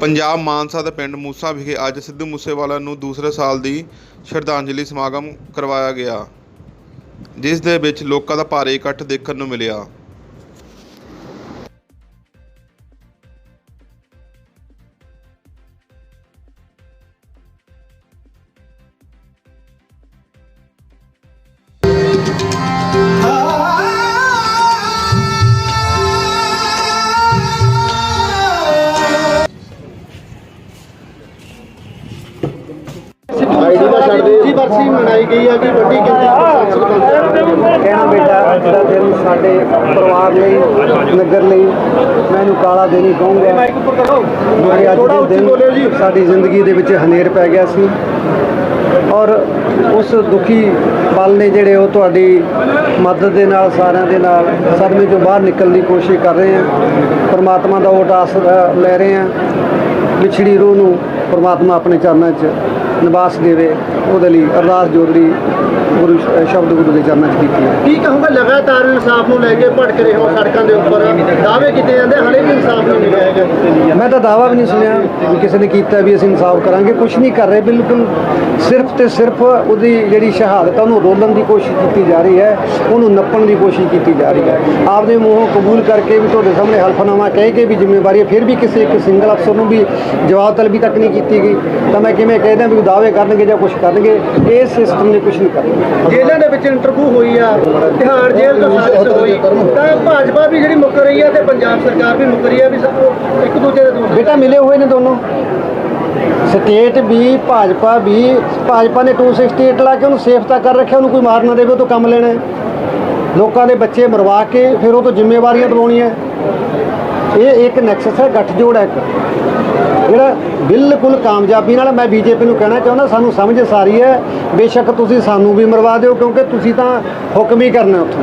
ਪੰਜਾਬ ਮਾਨਸਾ ਦੇ ਪਿੰਡ ਮੂਸਾ ਵਿਖੇ ਅੱਜ ਸਿੱਧੂ ਮੂਸੇਵਾਲਾ ਨੂੰ ਦੂਸਰੇ ਸਾਲ ਦੀ ਸ਼ਰਧਾਂਜਲੀ ਸਮਾਗਮ ਕਰਵਾਇਆ ਗਿਆ, ਜਿਸ ਦੇ ਵਿੱਚ ਲੋਕਾਂ ਦਾ ਭਾਰੀ ਇਕੱਠ ਦੇਖਣ ਨੂੰ ਮਿਲਿਆ। ਦੂਜੀ ਵਰਸੀ ਮਨਾਈ ਗਈ ਹੈ ਕਿ ਵੱਡੀ ਗਿਣਤੀ ਕਹਿਣਾ ਬੇਟਾ ਦਾ ਦਿਨ ਸਾਡੇ ਪਰਿਵਾਰ ਲਈ, ਨਗਰ ਲਈ ਮੈਨੂੰ ਕਾਲਾ ਦਿਨ ਹੀ ਕਹੂੰਗਾ। ਕਿਉਂਕਿ ਅੱਜ ਥੋੜ੍ਹਾ ਦੇ ਦਿਨ ਸਾਡੀ ਜ਼ਿੰਦਗੀ ਦੇ ਵਿੱਚ ਹਨੇਰ ਪੈ ਗਿਆ ਸੀ। ਔਰ ਉਸ ਦੁਖੀ ਪਲ ਨੇ ਜਿਹੜੇ ਉਹ ਤੁਹਾਡੀ ਮਦਦ ਦੇ ਨਾਲ, ਸਾਰਿਆਂ ਦੇ ਨਾਲ ਸਦਮੇ ਚੋਂ ਬਾਹਰ ਨਿਕਲਣ ਦੀ ਕੋਸ਼ਿਸ਼ ਕਰ ਰਹੇ ਹਾਂ ਪਰਮਾਤਮਾ ਦਾ ਓਟ ਆਸਰਾ ਲੈ ਰਹੇ ਹਾਂ ਵਿਛੜੀ ਰੂਹ ਨੂੰ ਪਰਮਾਤਮਾ ਆਪਣੇ ਚਰਨਾਂ 'ਚ ਨਿਵਾਸ ਦੇਵੇ ਉਹਦੇ ਲਈ ਅਰਦਾਸ ਜੋਦੜੀ ਗੁਰੂ ਸ਼ਬਦ ਗੁਰੂ ਦੇ ਚਰਨਾਂ 'ਚ ਕੀਤੀ ਹੈ। ਕੀ ਕਹੂੰਗਾ ਲਗਾਤਾਰ ਇਨਸਾਫ ਨੂੰ ਲੈ ਕੇ ਭਟਕ ਰਹੇ ਹੋ ਸੜਕਾਂ ਦੇ ਉੱਪਰ? ਦਾਅਵੇ ਕੀਤੇ ਜਾਂਦੇ ਹਲੇ ਵੀ ਇਨਸਾਫ ਨਹੀਂ ਮਿਲਿਆ ਹੈਗਾ। ਮੈਂ ਤਾਂ ਦਾਵਾ ਵੀ ਨਹੀਂ ਸੁਣਿਆ ਵੀ ਕਿਸੇ ਨੇ ਕੀਤਾ ਵੀ ਅਸੀਂ ਇਨਸਾਫ ਕਰਾਂਗੇ ਕੁਝ ਨਹੀਂ ਕਰ ਰਹੇ ਬਿਲਕੁਲ ਸਿਰਫ ਤੇ ਸਿਰਫ ਉਹਦੀ ਜਿਹੜੀ ਸ਼ਹਾਦਤ ਉਹਨੂੰ ਰੋਲਣ ਦੀ ਕੋਸ਼ਿਸ਼ ਕੀਤੀ ਜਾ ਰਹੀ ਹੈ ਉਹਨੂੰ ਨੱਪਣ ਦੀ ਕੋਸ਼ਿਸ਼ ਕੀਤੀ ਜਾ ਰਹੀ ਹੈ। ਆਪਦੇ ਮੂੰਹੋਂ ਕਬੂਲ ਕਰਕੇ ਵੀ ਤੁਹਾਡੇ ਸਾਹਮਣੇ ਹਲਫਨਾਮਾ ਕਹਿ ਕੇ ਵੀ ਜ਼ਿੰਮੇਵਾਰੀ ਹੈ ਫਿਰ ਵੀ ਕਿਸੇ ਇੱਕ ਸਿੰਗਲ ਅਫਸਰ ਨੂੰ ਵੀ ਜਵਾਬ ਤਲਬੀ ਤੱਕ ਨਹੀਂ ਕੀਤੀ ਗਈ। ਤਾਂ ਮੈਂ ਕਿਵੇਂ ਕਹਿ ਦਿਆਂ ਵੀ ਦਾਅਵੇ ਕਰਨਗੇ ਜਾਂ ਕੁਝ ਕਰਨਗੇ ਇਸ ਸਿਸਟਮ ਨੇ ਕੁਝ ਨਹੀਂ ਕਰਨਾ। ਜੇਲ੍ਹਾਂ ਦੇ ਵਿੱਚ ਇੰਟਰਵਿਊ ਹੋਈ ਆ ਤਿਹਾੜ ਜੇਲ੍ਹ ਤੋਂ ਸਾਜ਼ਿਸ਼ ਹੋਈ। ਤਾਂ ਭਾਜਪਾ ਵੀ ਜਿਹੜੀ ਮੁੱਕ ਰਹੀ ਆ ਤੇ ਪੰਜਾਬ ਸਰਕਾਰ ਵੀ ਮੁੱਕ ਰਹੀ ਆ ਵੀ ਸਭ ਇੱਕ ਦੂਜੇ ਦੇ ਦੋਸ਼ ਬੇਟਾ ਮਿਲੇ ਹੋਏ ਨੇ ਦੋਨੋਂ। ਸਟੇਟ ਵੀ ਭਾਜਪਾ ਵੀ ਭਾਜਪਾ ਨੇ 268 ਲਾ ਕੇ ਉਹਨੂੰ ਸੇਫ ਤਾਂ ਕਰ ਰੱਖਿਆ ਉਹਨੂੰ ਕੋਈ ਮਾਰ ਨਾ ਦੇਵੇ ਉਹ ਤੋਂ ਕੰਮ ਲੈਣਾ। ਲੋਕਾਂ ਦੇ ਬੱਚੇ ਮਰਵਾ ਕੇ ਫਿਰ ਉਹ ਤੋਂ ਜ਼ਿੰਮੇਵਾਰੀਆਂ ਦਵਾਉਣੀਆਂ ਇਹ ਇੱਕ ਨੈਕਸਸ ਹੈ ਗੱਠਜੋੜ ਹੈ ਇੱਕ। ਜਿਹੜਾ ਬਿਲਕੁਲ ਕਾਮਯਾਬੀ ਨਾਲ ਮੈਂ ਬੀਜੇਪੀ ਨੂੰ ਕਹਿਣਾ ਚਾਹੁੰਦਾ ਸਾਨੂੰ ਸਮਝ ਸਾਰੀ ਹੈ। ਬੇਸ਼ੱਕ ਤੁਸੀਂ ਸਾਨੂੰ ਵੀ ਮਰਵਾ ਦਿਓ ਕਿਉਂਕਿ ਤੁਸੀਂ ਤਾਂ ਹੁਕਮ ਹੀ ਕਰਨਾ ਉੱਥੋਂ।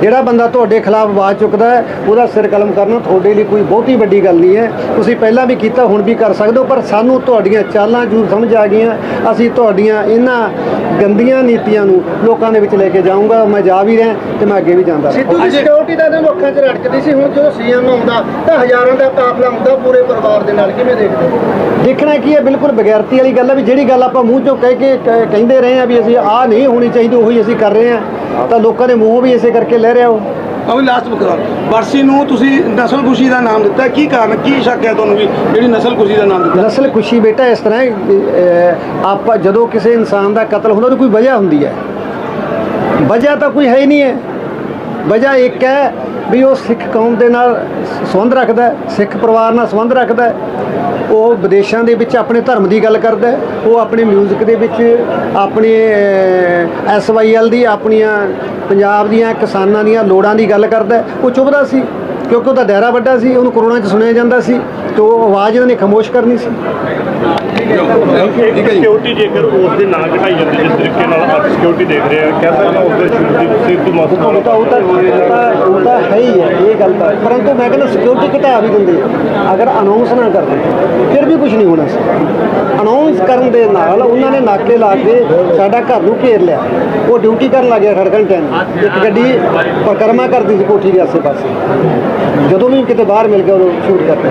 ਜਿਹੜਾ ਬੰਦਾ ਤੁਹਾਡੇ ਖਿਲਾਫ ਆਵਾਜ਼ ਚੁੱਕਦਾ ਹੈ ਉਹਦਾ ਸਿਰ ਕਲਮ ਕਰਨਾ ਤੁਹਾਡੇ ਲਈ ਕੋਈ ਬਹੁਤੀ ਵੱਡੀ ਗੱਲ ਨਹੀਂ ਹੈ। ਤੁਸੀਂ ਪਹਿਲਾਂ ਵੀ ਕੀਤਾ ਹੁਣ ਵੀ ਕਰ ਸਕਦੇ ਹੋ ਪਰ ਸਾਨੂੰ ਤੁਹਾਡੀਆਂ ਚਾਲਾਂ ਜ਼ਰੂਰ ਸਮਝ ਆ ਗਈਆਂ। ਅਸੀਂ ਤੁਹਾਡੀਆਂ ਇਹਨਾਂ ਗੰਦੀਆਂ ਨੀਤੀਆਂ ਨੂੰ ਲੋਕਾਂ ਦੇ ਵਿੱਚ ਲੈ ਕੇ ਜਾਊਂਗਾ। ਮੈਂ ਜਾ ਵੀ ਰਿਹਾ ਤੇ ਮੈਂ ਅੱਗੇ ਵੀ ਜਾਂਦਾ ਸਿੱਧੂ ਸਿਕਿਉਰਿਟੀ ਦਾ ਇਹਨਾਂ ਨੂੰ ਅੱਖਾਂ 'ਚ ਰੜਕਦੀ ਸੀ ਹੁਣ ਜਦੋਂ ਸੀਐਮ ਆਉਂਦਾ ਤਾਂ ਹਜ਼ਾਰਾਂ ਦਾ ਕਾਫਲਾ ਆਉਂਦਾ ਪੂਰੇ ਪਰਿਵਾਰ ਦੇ ਨਾਲ ਕਿਵੇਂ ਦੇਖਦੇ ਹੋ? ਦੇਖਣਾ ਕੀ ਹੈ ਬਿਲਕੁਲ ਬਗੈਰਤੀ ਵਾਲੀ ਗੱਲ ਹੈ ਵੀ ਜਿਹੜੀ ਗੱਲ ਆਪਾਂ ਮੂੰਹ ਚੋਂ ਕਹਿ ਕੇ ਕ- ਕਹਿੰਦੇ ਰਹੇ ਆ ਵੀ ਅਸੀਂ ਆਹ ਨਹੀਂ ਹੋਣੀ ਚਾਹੀਦੀ ਉਹੀ ਅਸੀਂ ਕਰ ਰਹੇ ਆ ਤਾਂ ਲੋਕਾਂ ਦੇ ਮੂੰਹ ਵੀ ਇਸੇ ਕਰਕੇ ਲੈ ਰਿਹਾ ਉਹ ਅਭੀ ਲਾਸਟ ਬਕਰਾ ਵਰਸੀ ਨੂੰ ਤੁਸੀਂ ਨਸਲ ਖੁਸ਼ੀ ਦਾ ਨਾਮ ਦਿੱਤਾ ਕੀ ਕਾਰਨ ਕੀ ਸ਼ੱਕ ਹੈ ਤੁਹਾਨੂੰ ਵੀ ਜਿਹੜੀ ਨਸਲ ਖੁਸ਼ੀ ਦਾ ਨਾਮ ਦਿੱਤਾ? ਨਸਲ ਖੁਸ਼ੀ ਬੇਟਾ ਇਸ ਤਰ੍ਹਾਂ ਹੈ ਕਿ, ਅਹ, ਆਪਾਂ ਜਦੋਂ ਕਿਸੇ ਇਨਸਾਨ ਦਾ ਕਤਲ ਹੁੰਦਾ ਉਹਦੀ ਕੋਈ ਵਜ੍ਹਾ ਹੁੰਦੀ ਹੈ। ਵਜ੍ਹਾ ਤਾਂ ਕੋਈ ਹੈ ਹੀ ਨਹੀਂ ਹੈ। ਵਜ੍ਹਾ ਇੱਕ ਹੈ ਵੀ ਉਹ ਸਿੱਖ ਕੌਮ ਦੇ ਨਾਲ ਸੰਬੰਧ ਰੱਖਦਾ ਸਿੱਖ ਪਰਿਵਾਰ ਨਾਲ ਸੰਬੰਧ ਰੱਖਦਾ ਉਹ ਵਿਦੇਸ਼ਾਂ ਦੇ ਵਿੱਚ ਆਪਣੇ ਧਰਮ ਦੀ ਗੱਲ ਕਰਦਾ ਉਹ ਆਪਣੇ 뮤직 ਦੇ ਵਿੱਚ, ਆਪਣੇ ਐਸਵਾਈਐਲ ਦੀ, ਆਪਣੀਆਂ ਪੰਜਾਬ ਦੀਆਂ ਕਿਸਾਨਾਂ ਦੀਆਂ ਲੋੜਾਂ ਦੀ ਗੱਲ ਕਰਦਾ ਉਹ ਚੁੱਭਦਾ ਸੀ, ਕਿਉਂਕਿ ਉਹਦਾ ਦਾਇਰਾ ਵੱਡਾ ਸੀ, ਉਹਨੂੰ ਕਰੋਨਾ 'ਚ ਸੁਣਿਆ ਜਾਂਦਾ ਸੀ, ਤੇ ਉਹ ਆਵਾਜ਼ ਇਹਨਾਂ ਨੇ ਖਾਮੋਸ਼ ਕਰਨੀ ਸੀ। ਸਿਕਿਉਰਿਟੀ ਜੇਕਰ ਉਸ ਦੇ ਨਾਂ ਘਟਾਈ ਜਾਂਦੀ ਜਿਸ ਤਰੀਕੇ ਨਾਲ ਅੱਜ ਸਿਕਿਉਰਿਟੀ ਦੇਖ ਰਹੇ ਆ ਕਹਿ ਸਕਦੇ ਹਾਂ ਉਸ ਦੇ ਸ਼ੁਰੂ ਦੀ ਸਿੱਧੂ ਉਹ ਮੂਸੇਵਾਲਾ ਤਾਂ ਉਹ ਤਾਂ ਉਹ ਤਾਂ ਉਹ ਤਾਂ ਹੈ ਹੀ ਹੈ ਇਹ ਗੱਲ ਤਾਂ। ਪਰੰਤੂ ਮੈਂ ਕਹਿੰਦਾ ਸਿਕਿਉਰਿਟੀ ਘਟਾ ਵੀ ਦਿੰਦੇ ਅਗਰ ਅਨਾਉਂਸ ਨਾ ਕਰਦੇ ਫਿਰ ਵੀ ਕੁਝ ਨਹੀਂ ਹੋਣਾ ਸੀ। ਅਨਾਉਂਸ ਕਰਨ ਦੇ ਨਾਲ ਉਹਨਾਂ ਨੇ ਨਾਕੇ ਲਾ ਕੇ ਸਾਡਾ ਘਰ ਨੂੰ ਘੇਰ ਲਿਆ। ਉਹ ਡਿਊਟੀ ਕਰਨ ਲੱਗ ਗਿਆ ਖੜਕਣ ਟਾਈਮ ਇੱਕ ਗੱਡੀ ਪਰਕਰਮਾ ਕਰਦੀ ਸੀ ਕੋਠੀ ਦੇ ਆਸੇ ਪਾਸੇ ਜਦੋਂ ਵੀ ਕਿਤੇ ਬਾਹਰ ਮਿਲ ਗਿਆ ਉਹ ਸ਼ੂਟ ਕਰਦੇ।